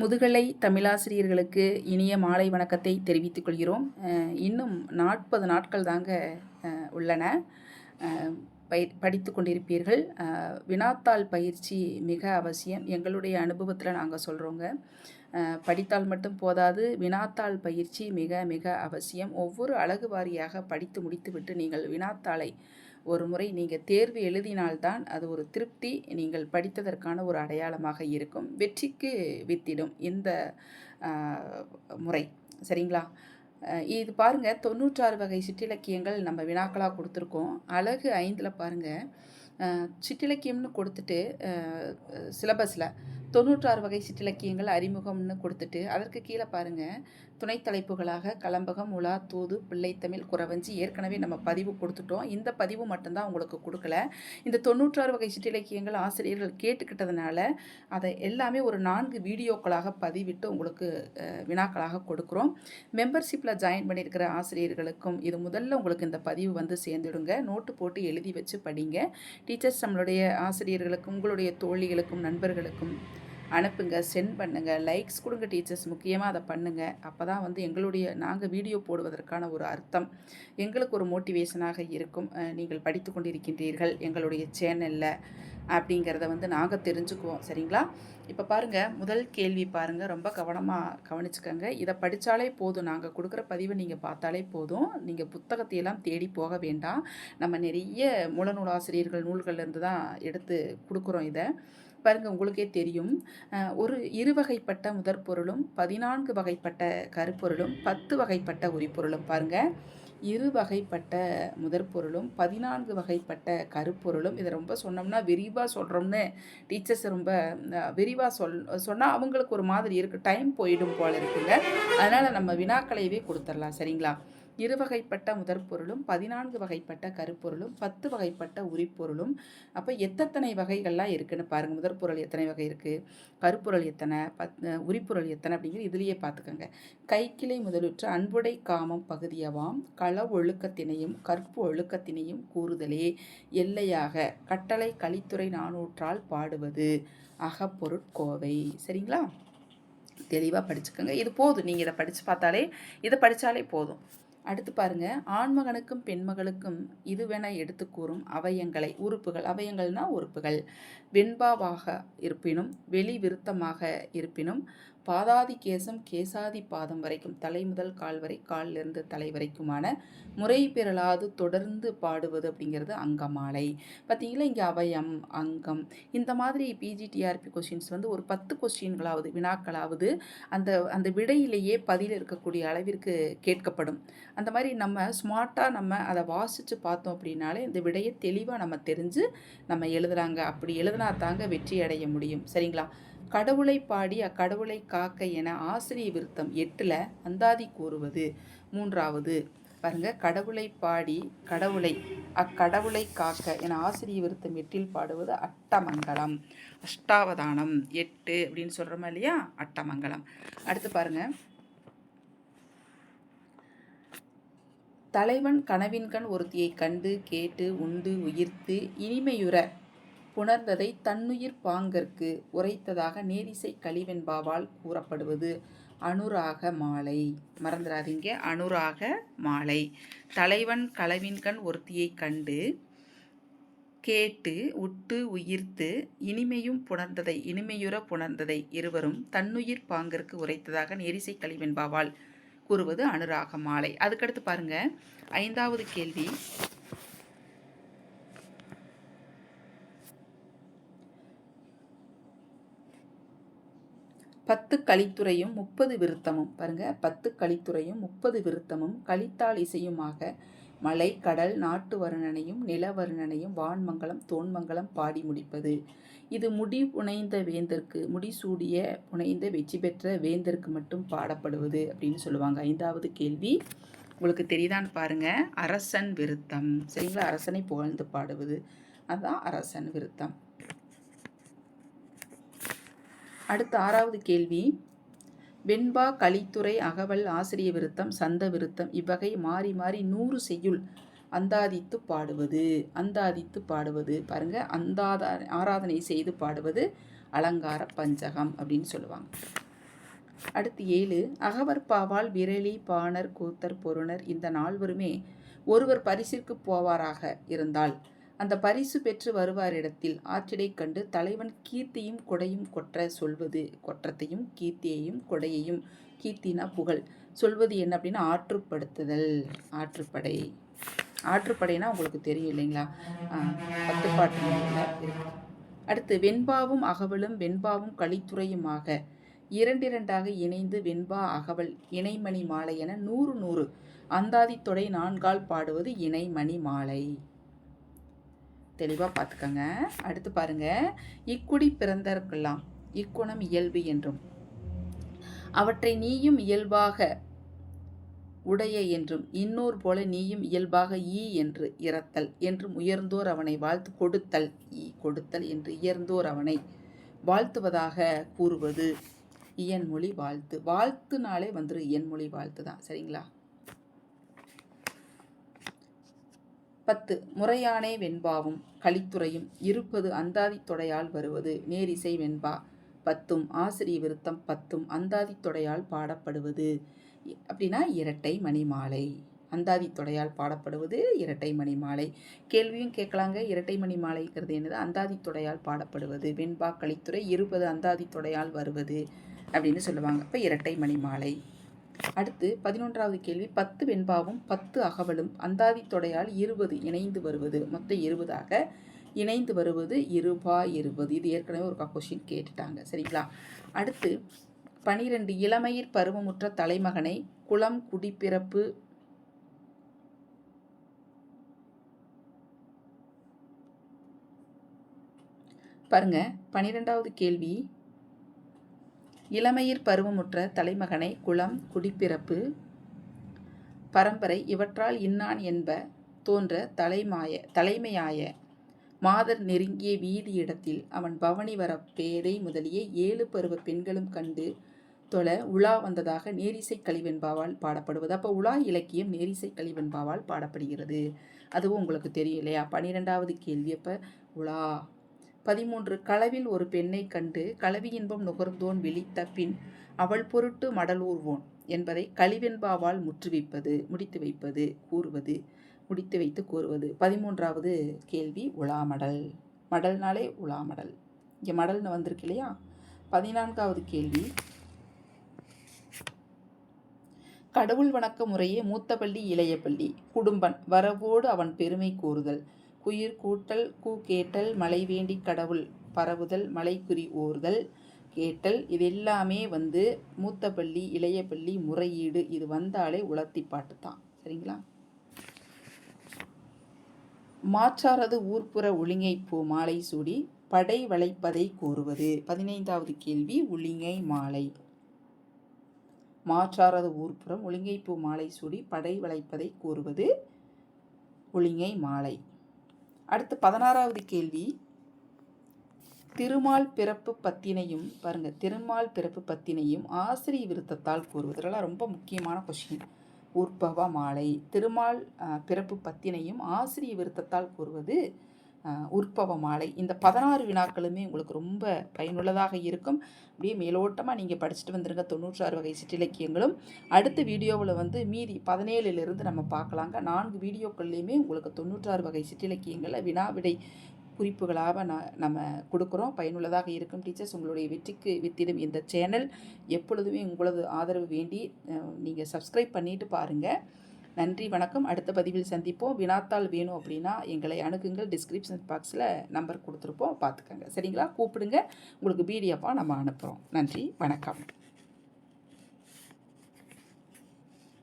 முதுகலை தமிழாசிரியர்களுக்கு இனிய மாலை வணக்கத்தை தெரிவித்துக் கொள்கிறோம். இன்னும் நாற்பது நாட்கள் தாங்க உள்ளன. படித்து கொண்டிருப்பீர்கள். வினாத்தாள் பயிற்சி மிக அவசியம். எங்களுடைய அனுபவத்தில் நாங்கள் சொல்கிறோங்க படித்தால் மட்டும் போதாது வினாத்தாள் பயிற்சி மிக மிக அவசியம். ஒவ்வொரு அழகு வாரியாக படித்து முடித்துவிட்டு நீங்கள் வினாத்தாளை ஒரு முறை நீங்கள் தேர்வு எழுதினால்தான் அது ஒரு திருப்தி நீங்கள் படித்ததற்கான ஒரு அடையாளமாக இருக்கும். வெற்றிக்கு வித்திடும் இந்த முறை. சரிங்களா? இது பாருங்கள் தொண்ணூற்றாறு வகை சிற்றிலக்கியங்கள் நம்ம வினாக்களாக கொடுத்துருக்கோம். அழகு ஐந்தில் பாருங்கள் சிற்றிலக்கியம்னு கொடுத்துட்டு சிலபஸில் தொண்ணூற்றாறு வகை சிற்றிலக்கியங்கள் அறிமுகம்னு கொடுத்துட்டு அதற்கு கீழே பாருங்கள் துணை தலைப்புகளாக கலம்பகம் உலா தூது பிள்ளைத்தமிழ் குறவஞ்சி ஏற்கனவே நம்ம பதிவு கொடுத்துட்டோம். இந்த பதிவு மட்டும்தான் உங்களுக்கு கொடுக்கல. இந்த தொண்ணூற்றாறு வகை சிற்றிலக்கியங்கள் ஆசிரியர்கள் கேட்டுக்கிட்டதுனால அதை எல்லாமே ஒரு நான்கு வீடியோக்களாக பதிவிட்டு உங்களுக்கு வினாக்களாக கொடுக்குறோம். மெம்பர்ஷிப்பில் ஜாயின் பண்ணியிருக்கிற ஆசிரியர்களுக்கும் இது முதல்ல உங்களுக்கு இந்த பதிவு வந்து சேர்ந்துடுங்க. நோட்டு போட்டு எழுதி வச்சு படிங்க. டீச்சர்ஸ் நம்மளுடைய ஆசிரியர்களுக்கும் உங்களுடைய தோழிகளுக்கும் நண்பர்களுக்கும் அனுப்புங்க சென்ட் பண்ணுங்கள் லைக்ஸ் கொடுங்க டீச்சர்ஸ் முக்கியமாக அதை பண்ணுங்கள் அப்போ தான் வந்து எங்களுடைய நாங்கள் வீடியோ போடுவதற்கான ஒரு அர்த்தம் எங்களுக்கு ஒரு மோட்டிவேஷனாக இருக்கும். நீங்கள் படித்து கொண்டிருக்கின்றீர்கள் எங்களுடைய சேனலில் அப்படிங்கிறத வந்து நாங்கள் தெரிஞ்சுக்குவோம். சரிங்களா? இப்போ பாருங்கள் முதல் கேள்வி பாருங்கள் ரொம்ப கவனமாக கவனிச்சுக்கோங்க. இதை படித்தாலே போதும். நாங்கள் கொடுக்குற பதிவை நீங்கள் பார்த்தாலே போதும். நீங்கள் புத்தகத்தையெல்லாம் தேடி போக வேண்டாம். நம்ம நிறைய மூலநூல் ஆசிரியர்கள் நூல்கள்லேருந்து தான் எடுத்து கொடுக்குறோம் இதை. பாருங்கள் உங்களுக்கே தெரியும். அஹ், ஒரு இருவகைப்பட்ட முதற்பொருளும் பதினான்கு வகைப்பட்ட கருப்பொருளும் பத்து வகைப்பட்ட உரிப்பொருளும் பாருங்கள் இரு வகைப்பட்ட முதற்பொருளும் பதினான்கு வகைப்பட்ட கருப்பொருளும். இதை ரொம்ப சொன்னோம்னா விரிவாக சொல்கிறோம்னு டீச்சர்ஸ் ரொம்ப விரிவாக சொல் சொன்னால் அவங்களுக்கு ஒரு மாதிரி இருக்குது டைம் போயிடும் போல் இருக்குங்க. அதனால் நம்ம வினாக்களையவே கொடுத்துடலாம் சரிங்களா? இரு வகைப்பட்ட முதற்பொருளும் பதினான்கு வகைப்பட்ட கருப்பொருளும் பத்து வகைப்பட்ட உரிப்பொருளும். அப்போ எத்தனை வகைகள்லாம் இருக்குன்னு பாருங்கள் முதற்பொருள் எத்தனை வகை இருக்குது கருப்பொருள் எத்தனை? பத் உரிப்பொருள் எத்தனை அப்படிங்கிறது இதுலேயே பார்த்துக்கோங்க கைக்கிளை முதலுற்ற அன்புடை காமம் பகுதியவாம் கள ஒழுக்கத்தினையும் கற்பு ஒழுக்கத்தினையும் கூறுதலே. எல்லையாக கட்டளை கலித்துறை நானூற்றால் பாடுவது அகப்பொருட்கோவை சரிங்களா? தெளிவாக படிச்சுக்கோங்க. இது போதும். நீங்கள் இதை படித்து பார்த்தாலே இதை படித்தாலே போதும். அடுத்து பாருங்க. ஆண்மகனுக்கும் பெண்மகளுக்கும் இதுவென எடுத்து கூறும் அவயங்களை உறுப்புகள். அவயங்கள்னா உறுப்புகள். வெண்பாவாக இருப்பினும் வெளி விருத்தமாக இருப்பினும் பாதாதி கேசம் கேசாதி பாதம் வரைக்கும் தலை முதல் கால் வரை காலிலிருந்து தலை வரைக்குமான முறை பெறலாது தொடர்ந்து பாடுவது அப்படிங்கிறது அங்கமாலை. பார்த்தீங்களா? இங்கே அவயம் அங்கம் இந்த மாதிரி பிஜிடிஆர்பி கொஷின்ஸ் வந்து ஒரு பத்து கொஸ்டின்களாவது வினாக்களாவது அந்த அந்த விடையிலேயே பதில் இருக்கக்கூடிய அளவிற்கு கேட்கப்படும். அந்த மாதிரி நம்ம ஸ்மார்ட்டாக நம்ம அதை வாசித்து பார்த்தோம் அப்படின்னாலே இந்த விடையை தெளிவாக நம்ம தெரிஞ்சு நம்ம எழுதுகிறாங்க அப்படி எழுதினா தாங்க வெற்றி அடைய முடியும். சரிங்களா? கடவுளை பாடி அக்கடவுளை காக்க என ஆசிரிய விருத்தம் எட்டில் அந்தாதி கூறுவது. மூன்றாவது பாருங்க கடவுளை பாடி கடவுளை அக்கடவுளை காக்க என ஆசிரிய விருத்தம் எட்டில் பாடுவது அட்டமங்கலம். அஷ்டாவதானம் எட்டு அப்படின்னு சொல்கிறோமா இல்லையா? அட்டமங்கலம். அடுத்து பாருங்க. தலைவன் கனவின்கண் ஒருத்தியை கண்டு கேட்டு உண்டு உயிர்த்து இனிமையுற புணர்ந்ததை தன்னுயிர் பாங்கற்கு உரைத்ததாக நேரிசை கலிவெண்பாவால் கூறப்படுவது அனுராக மாலை. மறந்துடாதீங்க அனுராக மாலை. தலைவன் களவின்கண் ஒருத்தியை கண்டு கேட்டு உட்டு உயிர்த்து இனிமையும் புணர்ந்ததை இனிமையுற புணர்ந்ததை இருவரும் தன்னுயிர் பாங்கிற்கு உரைத்ததாக நெரிசை கலிவெண்பாவால் கூறுவது அனுராக மாலை. அதுக்கடுத்து பாருங்க ஐந்தாவது கேள்வி. பத்து கலித்துறையும் முப்பது விருத்தமும். பாருங்க பத்து கலித்துறையும் முப்பது விருத்தமும் கலித்தால் இசையுமாக மலை கடல் நாட்டு வர்ணனையும் நில வர்ணனையும் வான்மங்கலம் தோன்மங்கலம் பாடி முடிப்பது. இது முடி புனைந்த வேந்தற்கு முடிசூடிய புனைந்த வெற்றி பெற்ற வேந்தருக்கு மட்டும் பாடப்படுவது அப்படின்னு சொல்லுவாங்க. ஐந்தாவது கேள்வி. உங்களுக்கு தெரியுதான்னு பாருங்க. அரசன் விருத்தம். சரிங்களா? அரசனை புகழ்ந்து பாடுவது. அதுதான் அரசன் விருத்தம். அடுத்த ஆறாவது கேள்வி. வெண்பா கலித்துறை அகவல் ஆசிரிய விருத்தம் சந்த விருத்தம் இவ்வகை மாறி மாறி நூறு செய்யுள் அந்தாதித்து பாடுவது. அந்தாதித்து பாடுவது. பாருங்க அந்தாத ஆராதனை செய்து பாடுவது அலங்கார பஞ்சகம் அப்படின்னு சொல்லுவாங்க. அடுத்து ஏழு அகவர் பாவால் விரலி பாணர் கூத்தர் பொருணர் இந்த நால்வருமே ஒருவர் பரிசிற்கு போவாராக இருந்தால் அந்த பரிசு பெற்று வருவாரிடத்தில் ஆற்றிடை கண்டு தலைவன் கீர்த்தியும் கொடையும் கொற்ற சொல்வது கொற்றத்தையும் கீர்த்தியையும் கொடையையும் கீர்த்தினா புகழ். சொல்வது என்ன அப்படின்னா ஆற்றுப்படுத்துதல் ஆற்றுப்படை. ஆற்றுப்படைனா உங்களுக்கு தெரியும் இல்லைங்களா? பத்துப்பாட்டு இருக்கு. அடுத்து வெண்பாவும் அகவலும் வெண்பாவும் கலித்துறையுமாக இரண்டிரண்டாக இணைந்து வெண்பா அகவல் இணைமணி மாலை என நூறு நூறு. அந்தாதி தொடை நான்கால் பாடுவது இணைமணி மாலை. தெளிவாக பார்த்துக்கோங்க அடுத்து பாருங்கள் இக்குடி பிறந்தற்கெல்லாம் இக்குணம் இயல்பு என்றும் அவற்றை நீயும் இயல்பாக உடைய என்றும் இன்னோர் போல நீயும் இயல்பாக ஈ என்று இறத்தல் என்றும் உயர்ந்தோர் அவனை வாழ்த்து கொடுத்தல் ஈ கொடுத்தல் என்று உயர்ந்தோர் அவனை வாழ்த்துவதாக கூறுவது. இயன்மொழி வாழ்த்து. வாழ்த்துனாலே வந்துடும் இயன்மொழி வாழ்த்து தான் சரிங்களா? பத்து. முறையானே வெண்பாவும் கலித்துறையும் இருப்பது அந்தாதி தொடையால் வருவது நேரிசை வெண்பா. பத்தும் ஆசிரிய விருத்தம் பத்தும் அந்தாதி தொடையால் பாடப்படுவது. அப்படின்னா இரட்டை மணிமாலை. அந்தாதி தொடையால் பாடப்படுவது இரட்டை மணி மாலை கேள்வியும் கேட்கலாங்க. இரட்டை மணிமாலைங்கிறது என்னது? அந்தாதி தொடையால் பாடப்படுவது. வெண்பா கலித்துறை இருபது அந்தாதி தொடையால் வருவது அப்படின்னு சொல்லுவாங்க. இப்போ இரட்டை மணி மாலை அடுத்து பதினொன்றாவது கேள்வி பத்து வெண்பாவும் பத்து அகவலும் அந்தாதி தொடையால் இருபது இணைந்து வருவது. மொத்தம் இருபதாக இணைந்து வருவது இருபா இருபது. இது ஏற்கனவே ஒரு கொஷின் கேட்டுட்டாங்க. சரிங்களா? அடுத்து பனிரெண்டு இளமையிற் பருவமுற்ற தலைமகனை குளம் குடிப்பிறப்பு பாருங்க பனிரெண்டாவது கேள்வி இளமையிற் பருவமுற்ற தலைமகனை குளம் குடிப்பிறப்பு பரம்பரை இவற்றால் இன்னான் என்ப தோன்ற தலைமாய தலைமையாய மாதர் நெருங்கிய வீதி இடத்தில் அவன் பவனி வர பேதை முதலிய ஏழு பருவ பெண்களும் கண்டு தொல உலா வந்ததாக நேரிசை கழிவென்பாவால் பாடப்படுவது. அப்போ உலா இலக்கியம் நேரிசை கழிவென்பாவால் பாடப்படுகிறது. அதுவும் உங்களுக்கு தெரியும் இல்லையா? பன்னிரெண்டாவது கேள்வி. அப்போ உலா பதிமூன்று களவில் ஒரு பெண்ணை கண்டு களவி இன்பம் நுகர்ந்தோன் விழித்த பின் அவள் பொருட்டு மடலூர்வோன் என்பதை கழிவென்பாவால் முற்றுவிப்பது முடித்து வைப்பது கூறுவது முடித்து வைத்து கூறுவது. பதிமூன்றாவது கேள்வி உலாமடல் மடல்னாலே உலாமடல். இங்கே மடல்னு வந்திருக்கு இல்லையா? பதினான்காவது கேள்வி கடவுள் வணக்க முறையே மூத்த பள்ளி இளைய பள்ளி குடும்பன் வரவோடு அவன் பெருமை கூறுதல். குயிர் கூட்டல் கூ கேட்டல் மலை வேண்டி கடவுள் பரவுதல் மலைக்குறி ஓர்தல் கேட்டல் இது எல்லாமே வந்து மூத்த பள்ளி இளைய பள்ளி முறையீடு. இது வந்தாலே உலர்த்தி பாட்டு தான். சரிங்களா? மாற்றாரது ஊர்ப்புற ஒளிங்கை பூ மாலை சூடி படை வளைப்பதை கூறுவது பதினைந்தாவது கேள்வி ஒளிங்கை மாலை. மாற்றாரது ஊர்ப்புறம் ஒழுங்கைப்பூ மாலை சூடி படை வளைப்பதை கூறுவது ஒளிங்கை மாலை. அடுத்து பதினாறாவது கேள்வி. திருமால் பிறப்பு பத்தினையும் பாருங்க திருமால் பிறப்பு பத்தினையும் ஆசிரிய விருத்தத்தால் கூறுவது இதெல்லாம் ரொம்ப முக்கியமான கொஷின் உற்பவ மாலை. திருமால் பிறப்பு பத்தினையும் ஆசிரிய விருத்தத்தால் கூறுவது உற்பவ மாலை. இந்த பதினாறு வினாக்களுமே உங்களுக்கு ரொம்ப பயனுள்ளதாக இருக்கும். அப்படியே மேலோட்டமாக நீங்கள் படிச்சுட்டு வந்துருங்க. தொண்ணூற்றாறு வகை சிற்றிலக்கியங்களும். அடுத்த வீடியோவில் வந்து மீதி பதினேழுலேருந்து நம்ம பார்க்கலாங்க. நான்கு வீடியோக்கள்லேயுமே உங்களுக்கு தொண்ணூற்றாறு வகை சிற்றிலக்கியங்களில் வினாவிடை குறிப்புகளாக நான் நம்ம கொடுக்குறோம். பயனுள்ளதாக இருக்கும் டீச்சர்ஸ். உங்களுடைய வெற்றிக்கு வித்திடும் இந்த சேனல். எப்பொழுதுமே உங்களது ஆதரவு வேண்டி நீங்கள் சப்ஸ்கிரைப் பண்ணிவிட்டு பாருங்கள் நன்றி வணக்கம். அடுத்த பதிவில் சந்திப்போம். வினாத்தாள் வேணும் அப்படின்னா எங்களை அணுகுங்கள். டிஸ்கிரிப்ஷன் பாக்ஸில் நம்பர் கொடுத்துருப்போம். பார்த்துக்கோங்க. சரிங்களா? கூப்பிடுங்க. உங்களுக்கு பிடிஎஃபாக நம்ம அனுப்புகிறோம் நன்றி வணக்கம்.